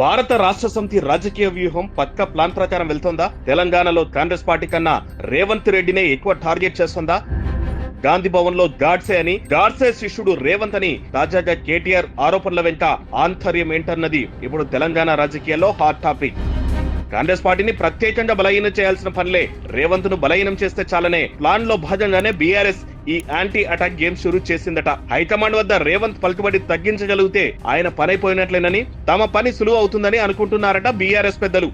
భారత రాష్ట్ర సమితి రాజకీయ వ్యూహం పక్క ప్లాన్ ప్రకారం వెళ్తోందా? తెలంగాణలో కాంగ్రెస్ పార్టీ కన్నా రేవంత్ రెడ్డినే ఎక్కువ టార్గెట్ చేస్తుందా? గాంధీ భవన్లో గాడ్సే అని గాడ్సే శిష్యుడు రేవంత్ అని తాజాగా కేటీఆర్ ఆరోపణల వెంట ఆంతర్యం ఏంటన్నది ఇప్పుడు తెలంగాణ రాజకీయాల్లో హాట్ టాపిక్. కాంగ్రెస్ పార్టీని ప్రత్యేకంగా బలహీనం చేయాల్సిన పనిలే. రేవంత్ను బలహీనం చేస్తే చాలనే ప్లాన్లో భాగంగానే బీఆర్ఎస్ ఈ యాంటీ అటాక్ గేమ్ షురూ చేసిందట. హైకమాండ్ వద్ద రేవంత్ పలుకుబడి తగ్గించగలిగితే ఆయన పనైపోయినట్లేనని తమ పని సులువు అవుతుందని అనుకుంటున్నారట బీఆర్ఎస్ పెద్దలు.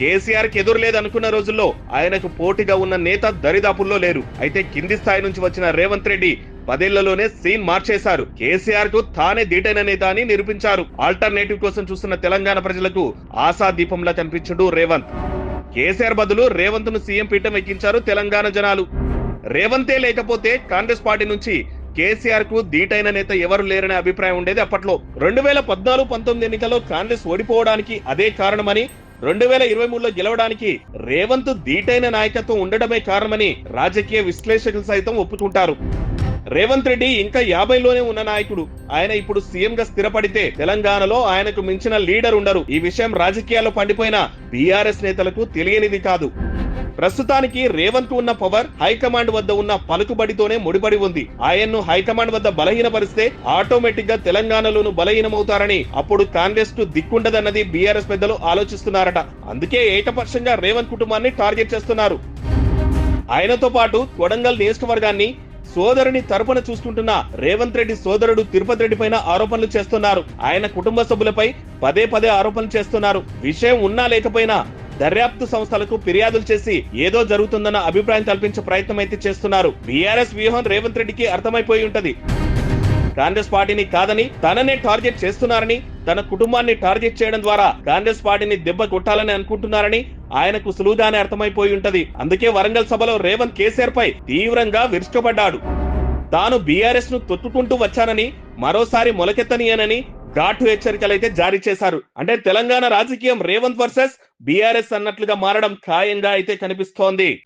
కేసీఆర్కి ఎదురు లేదనుకున్న రోజుల్లో ఆయనకు పోటీగా ఉన్న నేత దరిదాపుల్లో లేరు. అయితే కింది స్థాయి నుంచి వచ్చిన రేవంత్ రెడ్డి పదేళ్ళలోనే సీన్ మార్చేశారు. కేసీఆర్కు తానే దీటైన నేత అని నిరూపించారు. ఆల్టర్నేటివ్ కోసం చూస్తున్న తెలంగాణ ప్రజలకు ఆశా దీపంలా రేవంత్. కేసీఆర్ బదులు రేవంత్ను సీఎం పీఠం ఎక్కించారు తెలంగాణ జనాలు. రేవంతే లేకపోతే కాంగ్రెస్ పార్టీ నుంచి కేసీఆర్కు దీటైన నేత ఎవరు లేరనే అభిప్రాయం ఉండేది అప్పట్లో. రెండు వేల పద్నాలుగు పంతొమ్మిది ఎన్నికల్లో కాంగ్రెస్ ఓడిపోవడానికి అదే కారణమని రెండు వేల ఇరవై మూడులో గెలవడానికి రేవంత్ దీటైన నాయకత్వం ఉండడమే కారణమని రాజకీయ విశ్లేషకులు సైతం ఒప్పుకుంటారు. రేవంత్ రెడ్డి ఇంకా యాభైలోనే ఉన్న నాయకుడు. ఆయన ఇప్పుడు సీఎం గా స్థిరపడితే తెలంగాణలో ఆయనకు మించిన లీడర్ ఉండరు. ఈ విషయం రాజకీయాల్లో పండిపోయిన బీఆర్ఎస్ నేతలకు తెలియనిది కాదు. ప్రస్తుతానికి రేవంత్ ఉన్న పవర్ హైకమాండ్ వద్ద ఉన్న పలుకుబడితోనే ముడిపడి ఉంది. ఆయన్ను హైకమాండ్ వద్ద బలహీనపరిస్తే ఆటోమేటిక్గా తెలంగాణలోను బలహీనమవుతారని అప్పుడు కాంగ్రెస్కు దిక్కుండదన్నది బీఆర్ఎస్ పెద్దలు ఆలోచిస్తున్నారట. అందుకే ఏకపక్షంగా రేవంత్ కుటుంబాన్ని టార్గెట్ చేస్తున్నారు. ఆయనతో పాటు కొడంగల్ నియోజకవర్గాన్ని సోదరుని తరపున చూసుకుంటున్న రేవంత్ రెడ్డి సోదరుడు తిరుపతి రెడ్డి పైన ఆరోపణలు చేస్తున్నారు. ఆయన కుటుంబ సభ్యులపై పదే పదే ఆరోపణలు చేస్తున్నారు. విషయం ఉన్నా లేకపోయినా దర్యాప్తు సంస్థలకు ఫిర్యాదులు చేసి ఏదో జరుగుతుందన్న అభిప్రాయం కల్పించే ప్రయత్నం అయితే చేస్తున్నారు. బీఆర్ఎస్ వ్యూహం రేవంత్ రెడ్డికి అర్థమైపోయి ఉంటది. కాంగ్రెస్ పార్టీని కాదని తననే టార్గెట్ చేస్తున్నారని తన కుటుంబాన్ని టార్గెట్ చేయడం ద్వారా కాంగ్రెస్ పార్టీని దెబ్బ కొట్టాలని అనుకుంటున్నారని ఆయనకు సులువుగానే అర్థమైపోయి ఉంటది. అందుకే వరంగల్ సభలో రేవంత్ కేసీఆర్ పై తీవ్రంగా విరుచుకుపడ్డాడు. తాను బీఆర్ఎస్ను తొట్టుకుంటూ వచ్చానని మరోసారి మొలకెత్తనీయనని ఘాటు హెచ్చరికలైతే జారీ చేశారు. అంటే తెలంగాణ రాజకీయం రేవంత్ వర్సెస్ బీఆర్ఎస్ అన్నట్లుగా మారడం ఖాయంగా అయితే కనిపిస్తోంది.